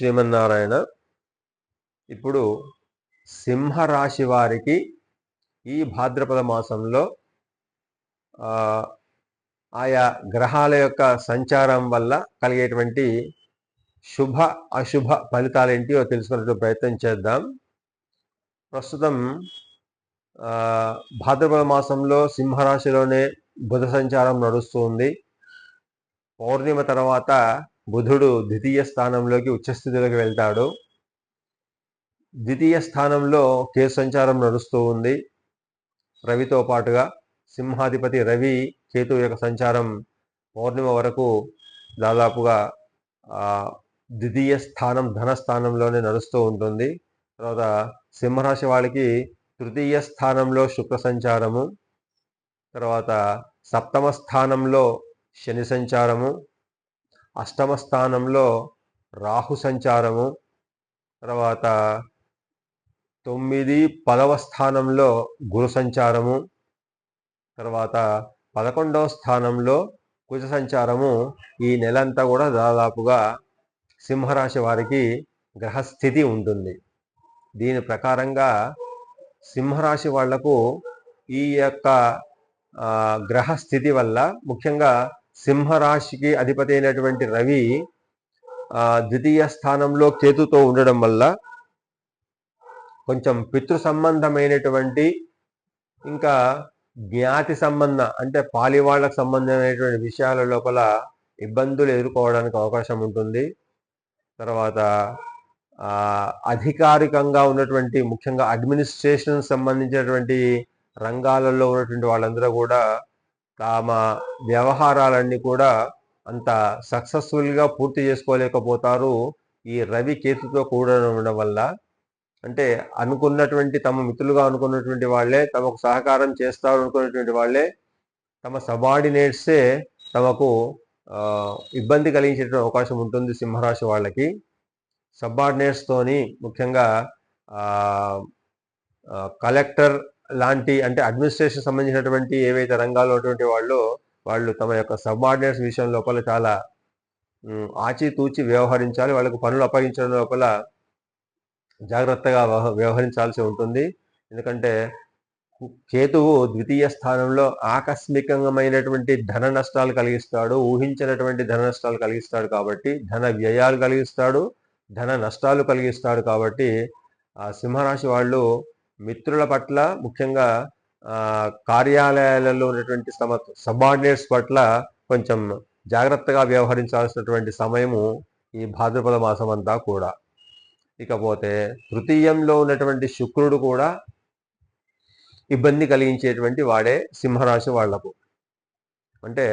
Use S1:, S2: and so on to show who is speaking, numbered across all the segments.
S1: శ్రీమన్నారాయణ. ఇప్పుడు సింహరాశి వారికి ఈ భాద్రపద మాసంలో ఆయా గ్రహాల యొక్క సంచారం వల్ల కలిగేటువంటి శుభ అశుభ ఫలితాలు ఏంటియో తెలుసుకునే ప్రయత్నం చేద్దాం. ప్రస్తుతం భాద్రపద మాసంలో సింహరాశిలోనే బుధ సంచారం నడుస్తుంది పౌర్ణిమ తర్వాత బుధుడు ద్వితీయ స్థానంలోకి ఉచ్చస్థితిలోకి వెళ్తాడు. ద్వితీయ స్థానంలో కేసు సంచారం నడుస్తూ ఉంది. రవితో పాటుగా సింహాధిపతి రవి కేతు యొక్క సంచారం పౌర్ణిమ వరకు దాదాపుగా ద్వితీయ స్థానం ధనస్థానంలోనే నడుస్తూ ఉంటుంది. తర్వాత సింహరాశి వాళ్ళకి తృతీయ స్థానంలో శుక్ర సంచారము తర్వాత సప్తమ స్థానంలో శని సంచారము అష్టమ స్థానంలో రాహు సంచారము తర్వాత తొమ్మిది పదవ స్థానంలో గురు సంచారము తర్వాత పదకొండవ స్థానంలో కుజ సంచారము. ఈ నెలంతా కూడా దాదాపుగా సింహరాశి వారికి గ్రహస్థితి ఉంటుంది. దీని ప్రకారంగా సింహరాశి వాళ్ళకు ఈ యొక్క గ్రహస్థితి గ్రహ స్థితి వల్ల ముఖ్యంగా సింహరాశికి అధిపతి అయినటువంటి రవి ద్వితీయ స్థానంలో కేతుతో ఉండడం వల్ల కొంచెం పితృ సంబంధమైనటువంటి ఇంకా జ్ఞాతి సంబంధ అంటే పాలివాళ్ళకు సంబంధమైనటువంటి విషయాల లోపల ఇబ్బందులు ఎదుర్కోవడానికి అవకాశం ఉంటుంది. తర్వాత అధికారికంగా ఉన్నటువంటి ముఖ్యంగా అడ్మినిస్ట్రేషన్ సంబంధించినటువంటి రంగాలలో ఉన్నటువంటి వాళ్ళందరూ కూడా తమ వ్యవహారాలన్నీ కూడా అంత సక్సెస్ఫుల్గా పూర్తి చేసుకోలేకపోతారు ఈ రవి కేతుతో కూడడం ఉండడం వల్ల. అంటే అనుకున్నటువంటి తమ మిత్రులుగా అనుకున్నటువంటి వాళ్ళే తమకు సహకారం చేస్తారు అనుకున్నటువంటి వాళ్ళే తమ సబార్డినేట్సే తమకు ఇబ్బంది కలిగించేటువంటి అవకాశం ఉంటుంది సింహరాశి వాళ్ళకి. సబార్డినేట్స్తోని ముఖ్యంగా కలెక్టర్ లాంటి అంటే అడ్మినిస్ట్రేషన్ సంబంధించినటువంటి ఏవైతే రంగాల్లో ఉన్నటువంటి వాళ్ళు వాళ్ళు తమ యొక్క సబార్డినేట్స్ విషయం లోపల చాలా ఆచితూచి వ్యవహరించాలి. వాళ్ళకు పనులు అప్పగించడం లోపల జాగ్రత్తగా వ్యవహరించాల్సి ఉంటుంది. ఎందుకంటే కేతువు ద్వితీయ స్థానంలో ఆకస్మికమైనటువంటి ధన నష్టాలు కలిగిస్తాడు. ఊహించినటువంటి ధన నష్టాలు కలిగిస్తాడు కాబట్టి ధన వ్యయాలు కలిగిస్తాడు. ధన నష్టాలు కలిగిస్తాడు కాబట్టి ఆ సింహరాశి వాళ్ళు మిత్రుల పట్ల ముఖ్యంగా కార్యాలయాలలో ఉన్నటువంటి సమ సబార్డినేట్స్ పట్ల కొంచెం జాగ్రత్తగా వ్యవహరించాల్సినటువంటి సమయము ఈ భాద్రపద మాసం అంతా కూడా. ఇకపోతే తృతీయంలో ఉన్నటువంటి శుక్రుడు కూడా ఇబ్బంది కలిగించేటువంటి వాడే సింహరాశి వాళ్ళకు. అంటే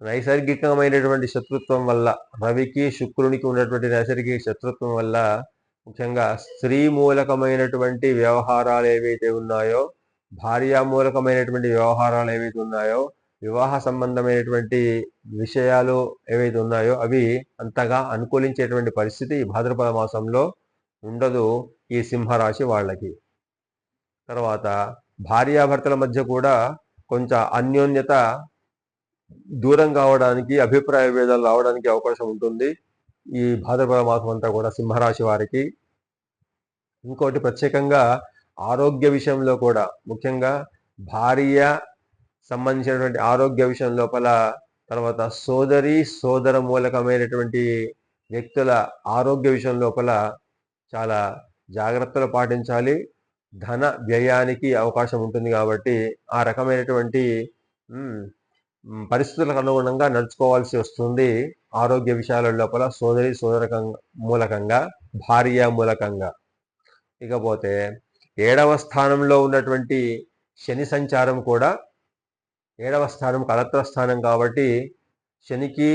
S1: నైసర్గికమైనటువంటి శత్రుత్వం వల్ల రవికి శుక్రునికి ఉన్నటువంటి నైసర్గిక శత్రుత్వం వల్ల ముఖ్యంగా స్త్రీ మూలకమైనటువంటి వ్యవహారాలు ఏవైతే ఉన్నాయో భార్యా మూలకమైనటువంటి వ్యవహారాలు ఏవైతే ఉన్నాయో వివాహ సంబంధమైనటువంటి విషయాలు ఏవైతే ఉన్నాయో అవి అంతగా అనుకూలించేటువంటి పరిస్థితి ఈ భాద్రపద మాసంలో ఉండదు ఈ సింహరాశి వాళ్ళకి. తర్వాత భార్యాభర్తల మధ్య కూడా కొంచెం అన్యోన్యత దూరం కావడానికి అభిప్రాయ భేదాలు రావడానికి అవకాశం ఉంటుంది. ఈ భాద్రపద మాసం అంతా కూడా సింహరాశి వారికి ఇంకోటి ప్రత్యేకంగా ఆరోగ్య విషయంలో కూడా ముఖ్యంగా భార్య సంబంధించినటువంటి ఆరోగ్య విషయం లోపల తర్వాత సోదరి సోదర మూలకమైనటువంటి వ్యక్తుల ఆరోగ్య విషయం లోపల చాలా జాగ్రత్తలు పాటించాలి. ధన వ్యయానికి అవకాశం ఉంటుంది కాబట్టి ఆ రకమైనటువంటి పరిస్థితులకు అనుగుణంగా నడుచుకోవాల్సి వస్తుంది. ఆరోగ్య విషయాల లోపల సోదరి సోదరకంగా మూలకంగా భార్య మూలకంగా. ఇకపోతే ఏడవ స్థానంలో ఉన్నటువంటి శని సంచారం కూడా ఏడవ స్థానం కలత్ర స్థానం కాబట్టి శనికి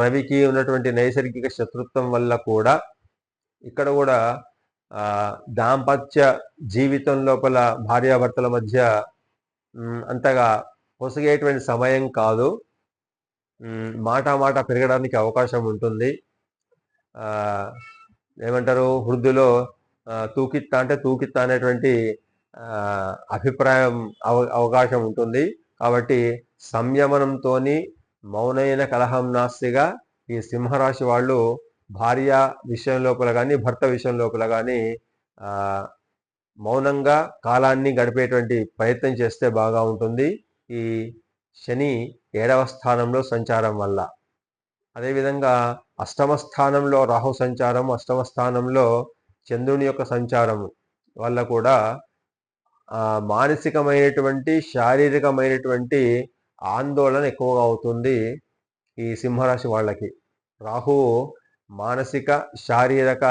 S1: రవికి ఉన్నటువంటి నైసర్గిక శత్రుత్వం వల్ల కూడా ఇక్కడ కూడా దాంపత్య జీవితం లోపల భార్యాభర్తల మధ్య అంతగా పొసగేటువంటి సమయం కాదు. మాట మాట పెరగడానికి అవకాశం ఉంటుంది. ఏమంటారు? వృద్ధులో ఆ, తూకిత్తా అంటే తూకిత్తా అనేటువంటి అభిప్రాయం అవ అవకాశం ఉంటుంది. కాబట్టి సంయమనంతోని మౌనైన కలహం నాస్తిగా ఈ సింహరాశి వాళ్ళు భార్య విషయం లోపల కానీ భర్త విషయం లోపల కానీ మౌనంగా కాలాన్ని గడిపేటువంటి ప్రయత్నం చేస్తే బాగా ఉంటుంది. ఈ శని ఏడవ స్థానంలో సంచారం వల్ల. అదేవిధంగా అష్టమ స్థానంలో రాహు సంచారం అష్టమ స్థానంలో చంద్రుని యొక్క సంచారం వల్ల కూడా మానసికమైనటువంటి శారీరకమైనటువంటి ఆందోళన ఎక్కువగా అవుతుంది ఈ సింహరాశి వాళ్ళకి. రాహు మానసిక శారీరక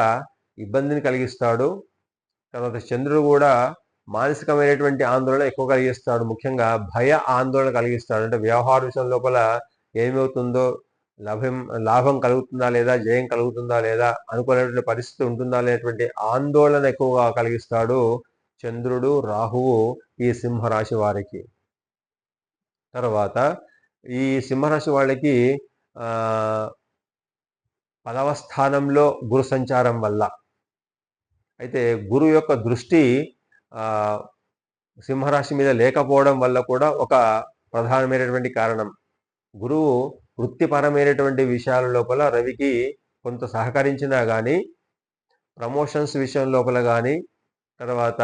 S1: ఇబ్బందిని కలిగిస్తాడు. తర్వాత చంద్రుడు కూడా మానసికమైనటువంటి ఆందోళన ఎక్కువ కలిగిస్తాడు ముఖ్యంగా భయ ఆందోళన కలిగిస్తాడు అంటే వ్యవహార విషయం లోపల ఏమవుతుందో లాభం లాభం కలుగుతుందా లేదా జయం కలుగుతుందా లేదా అనుకునేటువంటి పరిస్థితి ఉంటుందా అనేటువంటి ఆందోళన ఎక్కువగా కలిగిస్తాడు చంద్రుడు రాహువు ఈ సింహరాశి వారికి. తర్వాత ఈ సింహరాశి వాళ్ళకి పదవ స్థానంలో గురు సంచారం వల్ల. అయితే గురువు యొక్క దృష్టి సింహరాశి మీద లేకపోవడం వల్ల కూడా ఒక ప్రధానమైనటువంటి కారణం. గురువు వృత్తిపరమైనటువంటి విషయాల లోపల రవికి కొంత సహకరించినా కానీ ప్రమోషన్స్ విషయం లోపల కానీ తర్వాత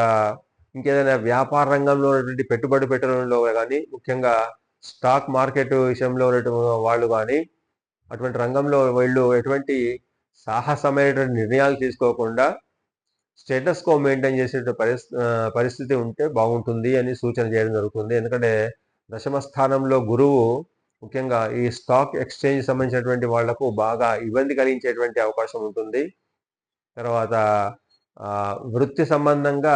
S1: ఇంకేదైనా వ్యాపార రంగంలో ఉన్నటువంటి పెట్టుబడి పెట్టడంలో కానీ ముఖ్యంగా స్టాక్ మార్కెట్ విషయంలో ఉన్నటువంటి వాళ్ళు కానీ అటువంటి రంగంలో వీళ్ళు ఎటువంటి సాహసమైనటువంటి నిర్ణయాలు తీసుకోకుండా స్టేటస్ కో మెయింటైన్ చేసే పరిస్థితి ఉంటే బాగుంటుంది అని సూచన చేయడం జరుగుతుంది. ఎందుకంటే దశమ స్థానంలో గురువు ముఖ్యంగా ఈ స్టాక్ ఎక్స్చేంజ్ సంబంధించినటువంటి వాళ్ళకు బాగా ఇబ్బంది కలిగించేటువంటి అవకాశం ఉంటుంది. తర్వాత వృత్తి సంబంధంగా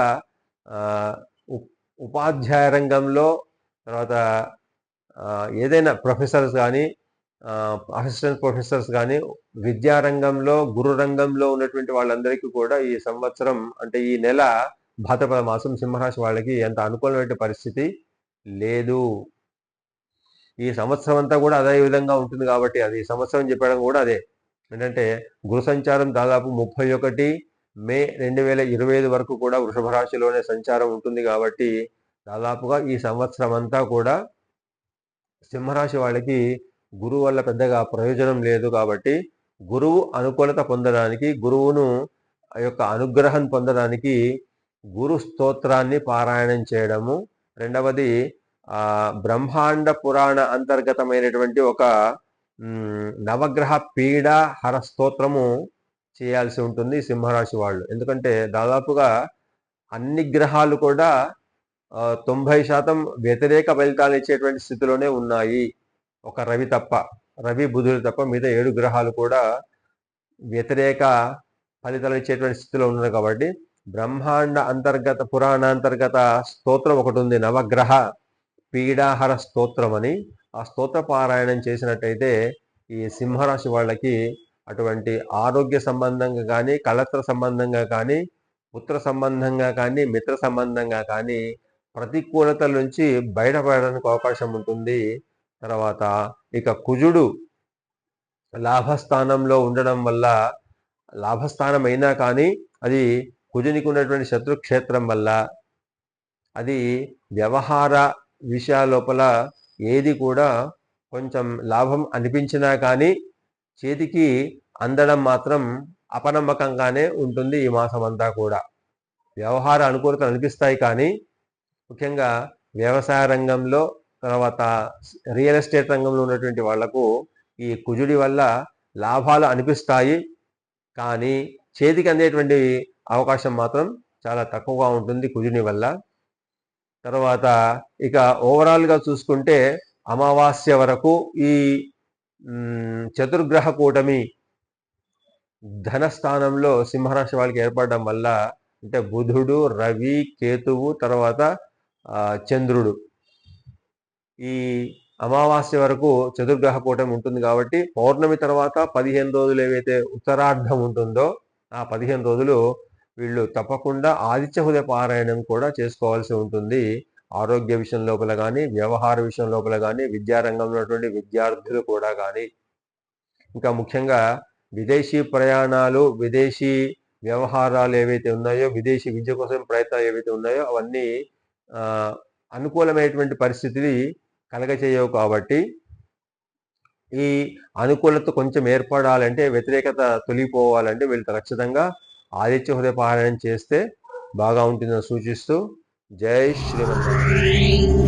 S1: ఉపాధ్యాయ రంగంలో తర్వాత ఏదైనా ప్రొఫెసర్స్ కానీ అసిస్టెంట్ ప్రొఫెసర్స్ కానీ విద్యారంగంలో గురు రంగంలో ఉన్నటువంటి వాళ్ళందరికీ కూడా ఈ సంవత్సరం అంటే ఈ నెల భాద్రపద మాసం సింహరాశి వాళ్ళకి ఎంత అనుకూలమైన పరిస్థితి? లేదు. ఈ సంవత్సరం అంతా కూడా అదే విధంగా ఉంటుంది కాబట్టి అది సంవత్సరం చెప్పడం కూడా అదే. ఏంటంటే గురు సంచారం దాదాపు ముప్పై ఒకటి మే రెండు వేల ఇరవై ఐదు వరకు కూడా వృషభ రాశిలోనే సంచారం ఉంటుంది కాబట్టి దాదాపుగా ఈ సంవత్సరం అంతా కూడా సింహరాశి వాళ్ళకి గురువు వల్ల పెద్దగా ప్రయోజనం లేదు కాబట్టి గురువు అనుకూలత పొందడానికి గురువును యొక్క అనుగ్రహం పొందడానికి గురు స్తోత్రాన్ని పారాయణం చేయడము. రెండవది బ్రహ్మాండ పురాణ అంతర్గతమైనటువంటి ఒక నవగ్రహ పీడ హర స్తోత్రము చేయాల్సి ఉంటుంది సింహరాశి వాళ్ళు. ఎందుకంటే దాదాపుగా అన్ని గ్రహాలు కూడా తొంభై శాతం వ్యతిరేక ఫలితాలు ఇచ్చేటువంటి స్థితిలోనే ఉన్నాయి. ఒక రవి తప్ప రవి బుధుడు తప్ప మిగతా ఏడు గ్రహాలు కూడా వ్యతిరేక ఫలితాలు ఇచ్చేటువంటి స్థితిలో ఉన్నారు కాబట్టి బ్రహ్మాండ అంతర్గత పురాణాంతర్గత స్తోత్రం ఒకటి ఉంది నవగ్రహ పీడాహర స్తోత్రం అని. ఆ స్తోత్ర పారాయణం చేసినట్టయితే ఈ సింహరాశి వాళ్ళకి అటువంటి ఆరోగ్య సంబంధంగా కానీ కళత్ర సంబంధంగా కానీ పుత్ర సంబంధంగా కానీ మిత్ర సంబంధంగా కానీ ప్రతికూలతల నుంచి బయటపడడానికి అవకాశం ఉంటుంది. తర్వాత ఇక కుజుడు లాభస్థానంలో ఉండడం వల్ల లాభస్థానం అయినా కానీ అది కుజునికి ఉన్నటువంటి శత్రుక్షేత్రం వల్ల అది వ్యవహార విషయాల లోపల ఏది కూడా కొంచెం లాభం అనిపించినా కానీ చేతికి అందడం మాత్రం అపనమ్మకంగానే ఉంటుంది ఈ మాసం అంతా కూడా. వ్యవహార అనుకూలతలు అనిపిస్తాయి కానీ ముఖ్యంగా వ్యవసాయ రంగంలో తర్వాత రియల్ ఎస్టేట్ రంగంలో ఉన్నటువంటి వాళ్ళకు ఈ కుజుడి వల్ల లాభాలు అనిపిస్తాయి. కానీ చేతికి అందేటువంటి అవకాశం మాత్రం చాలా తక్కువగా ఉంటుంది కుజుని వల్ల. తర్వాత ఇక ఓవరాల్గా చూసుకుంటే అమావాస్య వరకు ఈ చతుర్గ్రహ కూటమి ధనస్థానంలో సింహరాశి వాళ్ళకి ఏర్పడడం వల్ల అంటే బుధుడు రవి కేతువు తర్వాత చంద్రుడు ఈ అమావాస్య వరకు చతుర్గ్రహ కూటమి ఉంటుంది కాబట్టి పౌర్ణమి తర్వాత పదిహేను రోజులు ఏవైతే ఉత్తరార్ధం ఉంటుందో ఆ పదిహేను రోజులు వీళ్ళు తప్పకుండా ఆదిత్య హృదయ పారాయణం కూడా చేసుకోవాల్సి ఉంటుంది. ఆరోగ్య విషయం లోపల కానీ వ్యవహార విషయం లోపల కానీ విద్యారంగంలో ఉన్నటువంటి విద్యార్థులు కూడా కానీ ఇంకా ముఖ్యంగా విదేశీ ప్రయాణాలు విదేశీ వ్యవహారాలు ఏవైతే ఉన్నాయో విదేశీ విద్య కోసం ప్రయత్నాలు ఏవైతే ఉన్నాయో అవన్నీ అనుకూలమైనటువంటి పరిస్థితిని కలగచేయవు కాబట్టి ఈ అనుకూలత కొంచెం ఏర్పడాలంటే వ్యతిరేకత తొలిగిపోవాలంటే వీళ్ళు ఖచ్చితంగా ఆదిత్య హృదయ పారాయణం చేస్తే బాగా ఉంటుందని సూచిస్తూ జై శ్రీమన్నారాయణ.